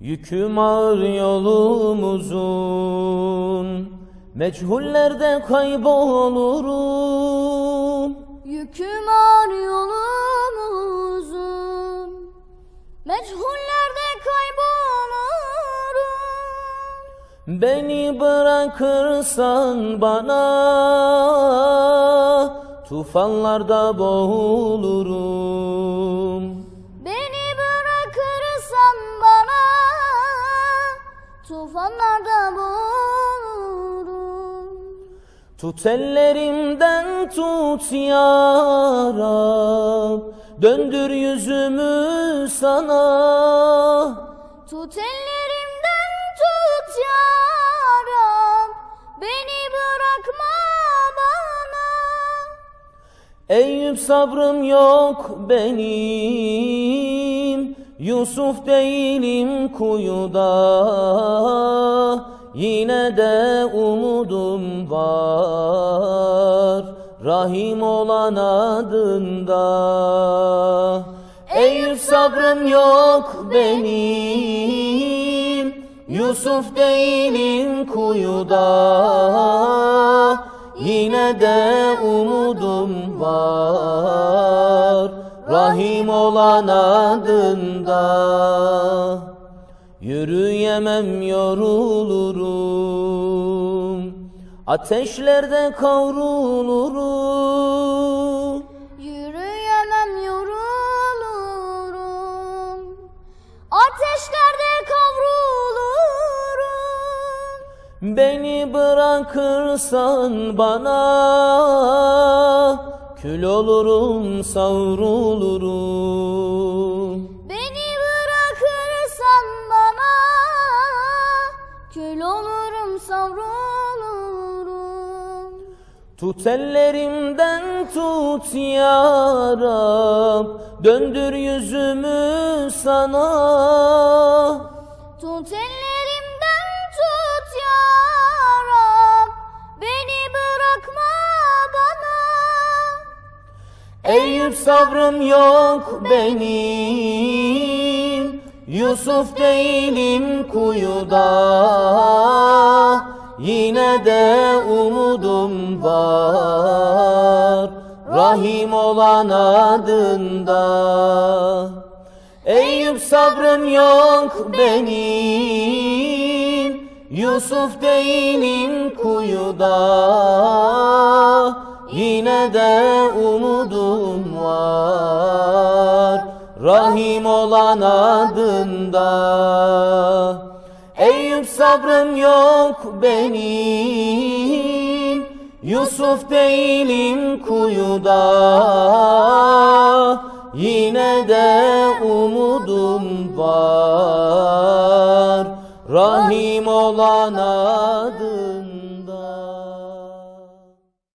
Yüküm ağır yolumuzun Meçhullerde kaybolurum. Yüküm ağır yolumuzun Meçhullerde kaybolurum. Beni bırakırsan bana Tufanlarda boğulurum Tufanlarda boğulurum Tut ellerimden tut ya Rab. Döndür yüzümü sana. Tut ellerimden tut ya Rab. Beni bırakma bana. Eyüp sabrım yok benim Yusuf değilim kuyuda Yine de umudum var. Rahim olan adında. Eyüp sabrım yok benim Yusuf değilim kuyuda Yine de umudum var Rahim olan adında Yürüyemem yorulurum. Ateşlerde kavrulurum. Yürüyemem yorulurum. Ateşlerde kavrulurum. Beni bırakırsan bana Kül olurum savrulurum Beni bırakırsan bana. Kül olurum savrulurum Tut ellerimden tut ya Rab. Döndür yüzümü sana. Tut ellerimden sabrım yok benim. Yusuf değilim kuyuda. Yine de umudum var. Rahim olan adında. Eyüp sabrım yok benim. Yusuf değilim kuyuda Rahim olan adında. Eyüp sabrım yok benim. Yusuf değilim kuyuda. Yine de umudum var. Rahim olan